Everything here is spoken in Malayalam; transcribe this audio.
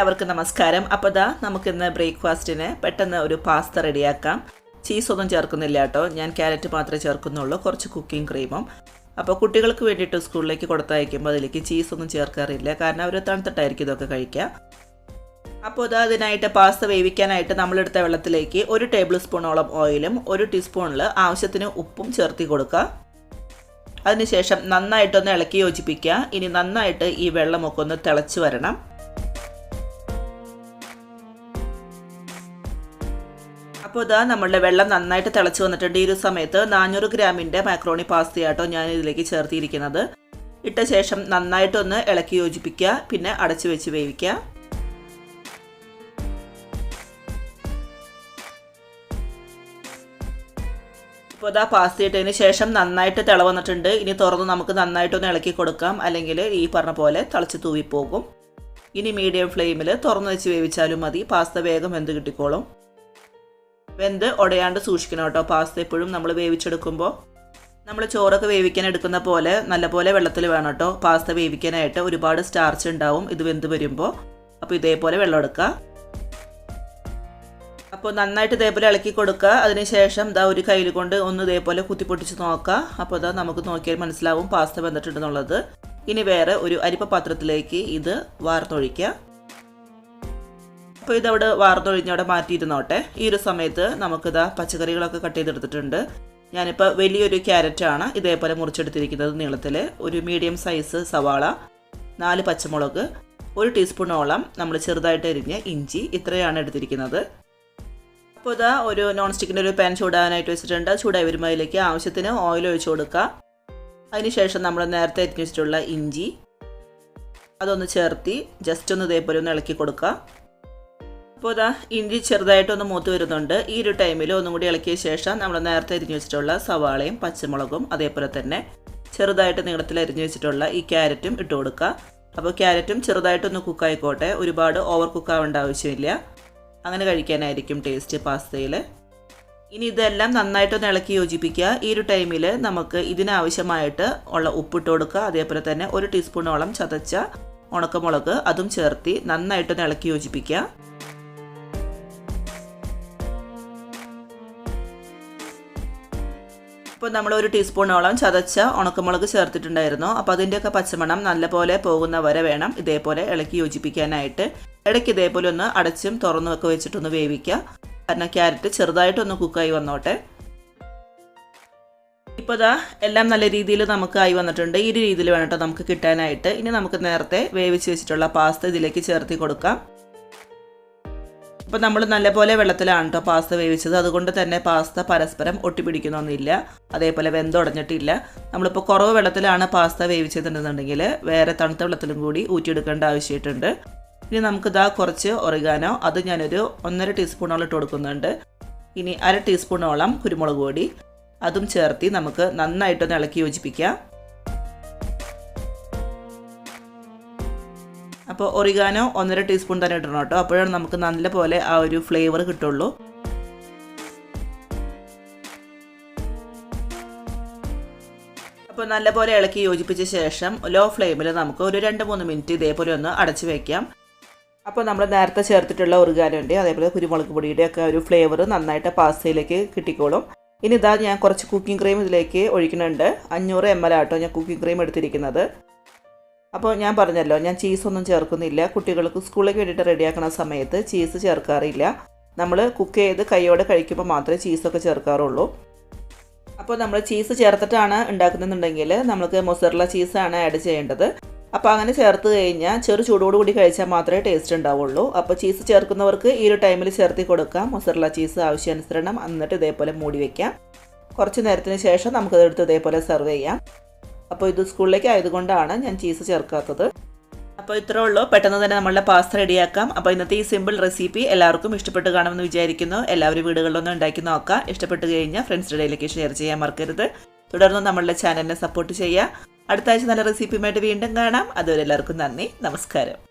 എല്ലാവർക്കും നമസ്കാരം. അപ്പോൾ ദാ നമുക്കിന്ന് ബ്രേക്ക്ഫാസ്റ്റിന് പെട്ടെന്ന് ഒരു പാസ്ത റെഡിയാക്കാം. ചീസൊന്നും ചേർക്കുന്നില്ല കേട്ടോ. ഞാൻ ക്യാരറ്റ് മാത്രമേ ചേർക്കുന്നുള്ളൂ. കുറച്ച് കുക്കിംഗ് ക്രീമും അപ്പോൾ കുട്ടികൾക്ക് വേണ്ടിയിട്ട് സ്കൂളിലേക്ക് കൊടുത്തയക്കുമ്പോൾ അതിലേക്ക് ചീസൊന്നും ചേർക്കാറില്ല. കാരണം അവർ തണുത്തിട്ടായിരിക്കും ഇതൊക്കെ കഴിക്കുക. അപ്പോൾ ഇത് അതിനായിട്ട് പാസ്ത വേവിക്കാനായിട്ട് നമ്മളെടുത്ത വെള്ളത്തിലേക്ക് ഒരു ടേബിൾ സ്പൂണോളം ഓയിലും ഒരു ടീസ്പൂണിൽ ആവശ്യത്തിന് ഉപ്പും ചേർത്തി കൊടുക്കുക. അതിനുശേഷം നന്നായിട്ടൊന്ന് ഇളക്കി യോജിപ്പിക്കുക. ഇനി നന്നായിട്ട് ഈ വെള്ളമൊക്കെ ഒന്ന് തിളച്ച് വരണം. അപ്പോൾ ഇതാ നമ്മളുടെ വെള്ളം നന്നായിട്ട് തിളച്ച് വന്നിട്ടുണ്ട്. ഈ ഒരു സമയത്ത് നാനൂറ് ഗ്രാമിന്റെ മാക്രോണി പാസ്തയാട്ടോ ഞാൻ ഇതിലേക്ക് ചേർത്തിയിരിക്കുന്നത്. ഇട്ട ശേഷം നന്നായിട്ടൊന്ന് ഇളക്കി യോജിപ്പിക്കുക. പിന്നെ അടച്ചു വെച്ച് വേവിക്കുക. ഇപ്പോൾ ഇതാ പാസ്ത ശേഷം നന്നായിട്ട് തിള വന്നിട്ടുണ്ട്. ഇനി തുറന്ന് നമുക്ക് നന്നായിട്ടൊന്ന് ഇളക്കി കൊടുക്കാം. അല്ലെങ്കിൽ ഈ പറഞ്ഞ പോലെ തിളച്ച് തൂവിപ്പോകും. ഇനി മീഡിയം ഫ്ലെയിമിൽ തുറന്ന് വെച്ച് വേവിച്ചാലും മതി. പാസ്ത വേഗം വെന്ത് കിട്ടിക്കോളും. വെന്ത് ഉടയാണ്ട് സൂക്ഷിക്കണം കേട്ടോ. പാസ്ത എപ്പോഴും നമ്മൾ വേവിച്ചെടുക്കുമ്പോൾ നമ്മൾ ചോറൊക്കെ വേവിക്കാൻ എടുക്കുന്ന പോലെ നല്ലപോലെ വെള്ളത്തിൽ വേണം കേട്ടോ. പാസ്ത വേവിക്കാനായിട്ട് ഒരുപാട് സ്റ്റാർച്ച് ഉണ്ടാവും. ഇത് വെന്ത് വരുമ്പോൾ അപ്പോൾ ഇതേപോലെ വെള്ളം എടുക്കുക. അപ്പോൾ നന്നായിട്ട് ഇതേപോലെ ഇളക്കി കൊടുക്കുക. അതിനുശേഷം ഇതാ ഒരു കയ്യിൽ കൊണ്ട് ഒന്ന് ഇതേപോലെ കുത്തിപ്പൊട്ടിച്ച് നോക്കുക. അപ്പോൾ ഇതാ നമുക്ക് നോക്കിയാൽ മനസ്സിലാവും പാസ്ത വെന്തിട്ടുണ്ടെന്നുള്ളത്. ഇനി വേറെ ഒരു അരിപ്പ പാത്രത്തിലേക്ക് ഇത് വാർന്നൊഴിക്കുക അപ്പോൾ ഇതവിടെ വാർന്നൊഴിഞ്ഞവിടെ മാറ്റിയിരുന്നോട്ടെ? ഈ ഒരു സമയത്ത് നമുക്കിതാ പച്ചക്കറികളൊക്കെ കട്ട് ചെയ്തെടുത്തിട്ടുണ്ട്. ഞാനിപ്പോൾ വലിയൊരു ക്യാരറ്റാണ് ഇതേപോലെ മുറിച്ചെടുത്തിരിക്കുന്നത് നീളത്തിൽ ഒരു മീഡിയം സൈസ് സവാള നാല് പച്ചമുളക് ഒരു ടീസ്പൂണോളം നമ്മൾ ചെറുതായിട്ട് എരിഞ്ഞ് ഇഞ്ചി ഇത്രയാണ് എടുത്തിരിക്കുന്നത്. അപ്പോൾ ഇതാ ഒരു നോൺ സ്റ്റിക്കിന്റെ ഒരു പാൻ ചൂടാനായിട്ട് വെച്ചിട്ടുണ്ട്. ചൂടായി വരുമ്പോൾ അതിലേക്ക് ആവശ്യത്തിന് ഓയിൽ ഒഴിച്ചു കൊടുക്കുക. അതിനുശേഷം നമ്മൾ നേരത്തെ എത്തിച്ചിട്ടുള്ള ഇഞ്ചി അതൊന്ന് ചേർത്തി ജസ്റ്റ് ഒന്ന് ഇതേപോലെ ഒന്ന് ഇളക്കി കൊടുക്കുക. അപ്പോൾ ഇതാ ഇഞ്ചി ചെറുതായിട്ടൊന്ന് മൂത്ത് വരുന്നുണ്ട്. ഈ ഒരു ടൈമിൽ ഒന്നും കൂടി ഇളക്കിയ ശേഷം നമ്മൾ നേരത്തെ അരിഞ്ഞു വെച്ചിട്ടുള്ള സവാളയും പച്ചമുളകും അതേപോലെ തന്നെ ചെറുതായിട്ട് നീളത്തിൽ അരിഞ്ഞു വെച്ചിട്ടുള്ള ഈ ക്യാരറ്റും ഇട്ട് കൊടുക്കുക. അപ്പോൾ ക്യാരറ്റും ചെറുതായിട്ടൊന്ന് കുക്കായിക്കോട്ടെ ഒരുപാട് ഓവർ കുക്കാവേണ്ട ആവശ്യമില്ല. അങ്ങനെ കഴിക്കാനായിരിക്കും ടേസ്റ്റ് പാസ്തയിൽ ഇനി ഇതെല്ലാം നന്നായിട്ടൊന്ന് ഇളക്കി യോജിപ്പിക്കുക. ഈ ഒരു ടൈമിൽ നമുക്ക് ഇതിനാവശ്യമായിട്ട് ഉള്ള ഉപ്പിട്ട് കൊടുക്കുക. അതേപോലെ തന്നെ ഒരു ടീസ്പൂണോളം ചതച്ച ഉണക്കമുളക് അതും ചേർത്തി നന്നായിട്ടൊന്ന് ഇളക്കി യോജിപ്പിക്കുക. ഇപ്പോൾ നമ്മൾ ഒരു ടീസ്പൂണോളം ചതച്ച ഉണക്കമുളക് ചേർത്തിട്ടുണ്ടായിരുന്നു. അപ്പോൾ അതിന്റെയൊക്കെ പച്ചമണം നല്ലപോലെ പോകുന്ന വരെ വേണം ഇതേപോലെ ഇളക്കി യോജിപ്പിക്കാനായിട്ട്. ഇടയ്ക്ക് ഇതേപോലെ ഒന്ന് അടച്ചും തുറന്നും ഒക്കെ വെച്ചിട്ടൊന്ന് വേവിക്കുക. കാരണം ക്യാരറ്റ് ചെറുതായിട്ടൊന്ന് കുക്കായി വന്നോട്ടെ. ഇപ്പോൾ ഇതാ എല്ലാം നല്ല രീതിയിൽ നമുക്ക് ആയി വന്നിട്ടുണ്ട്. ഈ ഒരു രീതിയിൽ വേണം കേട്ടോ നമുക്ക് കിട്ടാനായിട്ട്. ഇനി നമുക്ക് നേരത്തെ വേവിച്ച് വെച്ചിട്ടുള്ള പാസ്ത ഇതിലേക്ക് ചേർത്തി കൊടുക്കാം. അപ്പോൾ നമ്മൾ നല്ലപോലെ വെള്ളത്തിലാണ് കേട്ടോ പാസ്ത വേവിച്ചത്. അതുകൊണ്ട് തന്നെ പാസ്ത പരസ്പരം ഒട്ടിപ്പിടിക്കുന്നൊന്നുമില്ല. അതേപോലെ വെന്തുടഞ്ഞിട്ടില്ല. നമ്മളിപ്പോൾ കുറവ് വെള്ളത്തിലാണ് പാസ്ത വേവിച്ചതെന്നുണ്ടെങ്കിൽ വേറെ തണുത്ത വെള്ളത്തിലും കൂടി ഊറ്റിയെടുക്കേണ്ട ആവശ്യമായിട്ടുണ്ട്. ഇനി നമുക്കിതാ കുറച്ച് ഒറിഗാനോ അത് ഞാനൊരു ഒന്നര ടീസ്പൂണോളം ഇട്ട് കൊടുക്കുന്നുണ്ട്. ഇനി അര ടീസ്പൂണോളം കുരുമുളക് പൊടി. അതും ചേർത്തി നമുക്ക് നന്നായിട്ടൊന്ന് ഇളക്കി യോജിപ്പിക്കാം. അപ്പോൾ ഒറിഗാനോ ഒന്നര ടീസ്പൂൺ തന്നെ ഇടണം കേട്ടോ. അപ്പോഴാണ് നമുക്ക് നല്ല പോലെ ആ ഒരു ഫ്ലേവർ കിട്ടുള്ളൂ. അപ്പോൾ നല്ലപോലെ ഇളക്കി യോജിപ്പിച്ച ശേഷം ലോ ഫ്ലെയിമിൽ നമുക്ക് ഒരു രണ്ട് മൂന്ന് മിനിറ്റ് ഇതേപോലെ ഒന്ന് അടച്ചു വയ്ക്കാം അപ്പോൾ നമ്മൾ നേരത്തെ ചേർത്തിട്ടുള്ള ഒറിഗാനോന്റെ അതേപോലെ കുരുമുളക് പൊടിയുടെ ഒക്കെ ഒരു ഫ്ലേവർ നന്നായിട്ട് പാസ്തയിലേക്ക് കിട്ടിക്കോളും. ഇനി ഇതാ ഞാൻ കുറച്ച് കുക്കിംഗ് ക്രീം ഇതിലേക്ക് ഒഴിക്കുന്നുണ്ട്. അഞ്ഞൂറ് എം എൽ ആട്ടോ ഞാൻ കുക്കിംഗ് ക്രീം എടുത്തിരിക്കുന്നത്. അപ്പോൾ ഞാൻ പറഞ്ഞല്ലോ ഞാൻ ചീസൊന്നും ചേർക്കുന്നില്ല. കുട്ടികൾക്ക് സ്കൂളിലേക്ക് വേണ്ടിയിട്ട് റെഡിയാക്കുന്ന സമയത്ത് ചീസ് ചേർക്കാറില്ല. നമ്മൾ കുക്ക് ചെയ്ത് കൈയോടെ കഴിക്കുമ്പോൾ മാത്രമേ ചീസൊക്കെ ചേർക്കാറുള്ളൂ. അപ്പോൾ നമ്മൾ ചീസ് ചേർത്തിട്ടാണ് ഉണ്ടാക്കുന്നതെന്നുണ്ടെങ്കിൽ നമുക്ക് മൊസറല ചീസാണ് ആഡ് ചെയ്യേണ്ടത്. അപ്പോൾ അങ്ങനെ ചേർത്ത് കഴിഞ്ഞാൽ ചെറു ചൂടോടുകൂടി കഴിച്ചാൽ മാത്രമേ ടേസ്റ്റ് ഉണ്ടാവുള്ളൂ. അപ്പോൾ ചീസ് ചേർക്കുന്നവർക്ക് ഈ ഒരു ടൈമിൽ ചേർത്തി കൊടുക്കാം. മൊസറല ചീസ് ആവശ്യാനുസരണം. എന്നിട്ട് ഇതേപോലെ മൂടി വയ്ക്കാം കുറച്ച് നേരത്തിന് ശേഷം നമുക്കതെടുത്ത് ഇതേപോലെ സെർവ് ചെയ്യാം. അപ്പോൾ ഇത് സ്കൂളിലേക്ക് ആയതുകൊണ്ടാണ് ഞാൻ ചീസ് ചേർക്കാത്തത്. അപ്പോൾ ഇത്രേ ഉള്ളൂ. പെട്ടെന്ന് തന്നെ നമ്മളുടെ പാസ്ത റെഡിയാക്കാം. അപ്പോൾ ഇന്നത്തെ ഈ സിമ്പിൾ റെസിപ്പി എല്ലാവർക്കും ഇഷ്ടപ്പെട്ട് കാണുമെന്ന് വിചാരിക്കുന്നു. എല്ലാവരും വീടുകളിലൊന്നും ഉണ്ടാക്കി നോക്കാം ഇഷ്ടപ്പെട്ട് കഴിഞ്ഞാൽ ഫ്രണ്ട്സിന്റെ ഇടയിലേക്ക് ഷെയർ ചെയ്യാൻ മറക്കരുത്. തുടർന്ന് നമ്മളുടെ ചാനലിനെ സപ്പോർട്ട് ചെയ്യുക. അടുത്ത ആഴ്ച നല്ല റെസിപ്പിയുമായിട്ട് വീണ്ടും കാണാം. അതുവരെ എല്ലാവർക്കും നന്ദി. നമസ്കാരം.